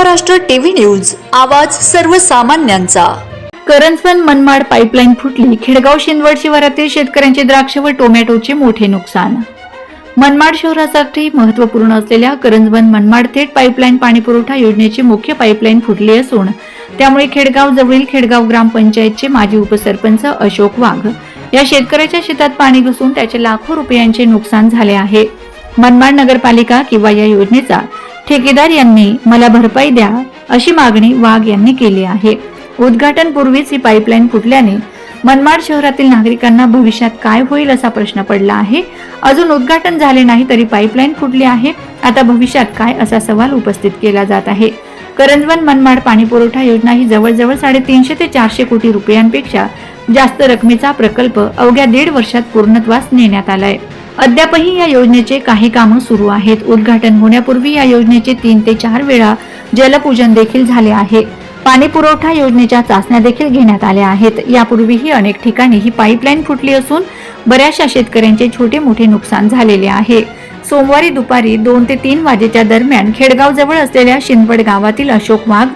Maharashtra TV news आवाज सर्वसामान्यांचा. Karanjwan Manmad pipeline फुटली. खेडगाव शिंदवड शिवारातील शेतकऱ्यांचे द्राक्ष व टोमॅटोचे मोठे नुकसान. मनमाड शहरासाठी महत्त्वपूर्ण असलेल्या करंजवन मनमाड थेट पाईपलाईन पाणीपुरवठा योजनेची मुख्य पाईपलाईन फुटली असून त्यामुळे खेडगाव जवळील खेडगाव ग्रामपंचायतचे माजी उपसरपंच अशोक वाघ या शेतकऱ्याच्या शेतात पाणी घुसून त्याचे लाखो रुपयांचे नुकसान झाले आहे. मनमाड नगरपालिका किंवा या योजनेचा ठेकेदार यांनी मला भरपाई द्या अशी मागणी वाघ यांनी केली आहे. उद्घाटन पूर्वीच ही पाईपलाईन फुटल्याने मनमाड शहरातील नागरिकांना भविष्यात काय होईल असा प्रश्न पडला आहे. अजून उद्घाटन झाले नाही तरी पाईपलाईन फुटली आहे. आता भविष्यात काय असा सवाल उपस्थित केला जात आहे. करंजवन मनमाड पाणी पुरवठा योजना ही जवळजवळ साडेतीनशे ते चारशे कोटी रुपयांपेक्षा जास्त रकमेचा प्रकल्प अवघ्या दीड वर्षात पूर्णत्वास नेण्यात आलाय. अद्यापही या योजनेचे काही कामं सुरू आहेत. उद्घाटन होण्यापूर्वी या योजनेचे तीन ते चार वेळा जलपूजन देखील झाले आहे. पाणी पुरवठा योजनेच्या चाचण्या देखील घेण्यात आल्या आहेत. यापूर्वीही अनेक ठिकाणी ही पाईपलाईन फुटली असून बऱ्याचशा शेतकऱ्यांचे छोटे मोठे नुकसान झालेले आहे. सोमवारी दुपारी दोन ते तीन वाजेच्या दरम्यान खेडगाव जवळ असलेल्या शिंदवड गावातील अशोक वाघ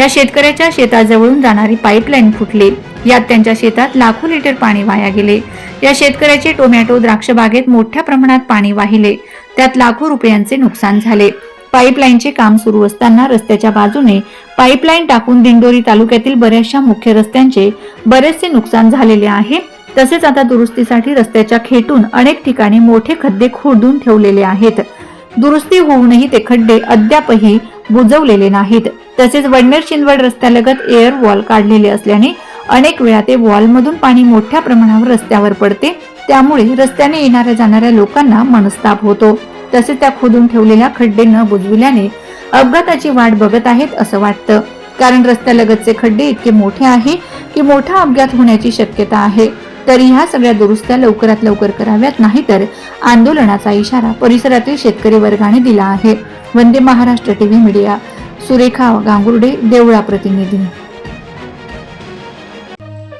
या शेतकऱ्याच्या शेताजवळून जाणारी पाईपलाईन फुटली. यात त्यांच्या शेतात लाखो लिटर पाणी वाया गेले. या शेतकऱ्याचे टोमॅटो द्राक्ष बागेत मोठ्या प्रमाणात पाणी वाहिले. त्यात लाखो रुपयांचे नुकसान झाले. पाईपलाईनचे काम सुरू असताना रस्त्याच्या बाजूने पाईपलाईन टाकून दिंडोरी तालुक्यातील बऱ्याचशा मुख्य रस्त्यांचे बरेचसे नुकसान झालेले आहे. तसेच आता दुरुस्तीसाठी रस्त्याच्या खेटून अनेक ठिकाणी मोठे खड्डे खोदून ठेवलेले आहेत. दुरुस्ती होऊनही ते खड्डे अद्यापही बुजवलेले नाहीत. तसेच वडनेर शिंदवड रस्त्यालगत एअर वॉल काढलेले असल्याने अनेक वेळा ते वॉलमधून पाणी मोठ्या प्रमाणावर रस्त्यावर पडते. त्यामुळे रस्त्याने येणाऱ्या जाणाऱ्या लोकांना मनस्ताप होतो. तसेच त्या खोदून ठेवलेल्या खड्डे न बुजविल्याने अपघाताची वाट बघत आहेत असं वाटतं. कारण रस्त्यालगतचे खड्डे इतके मोठे आहे की मोठा अपघात होण्याची शक्यता आहे. तरी ह्या सगळ्या दुरुस्त्या लवकरात लवकर कराव्यात नाहीतर आंदोलनाचा इशारा परिसरातील शेतकरी वर्गाने दिला आहे. Vande Maharashtra TV media. Surekha Gangurde Deola प्रतिनिधी.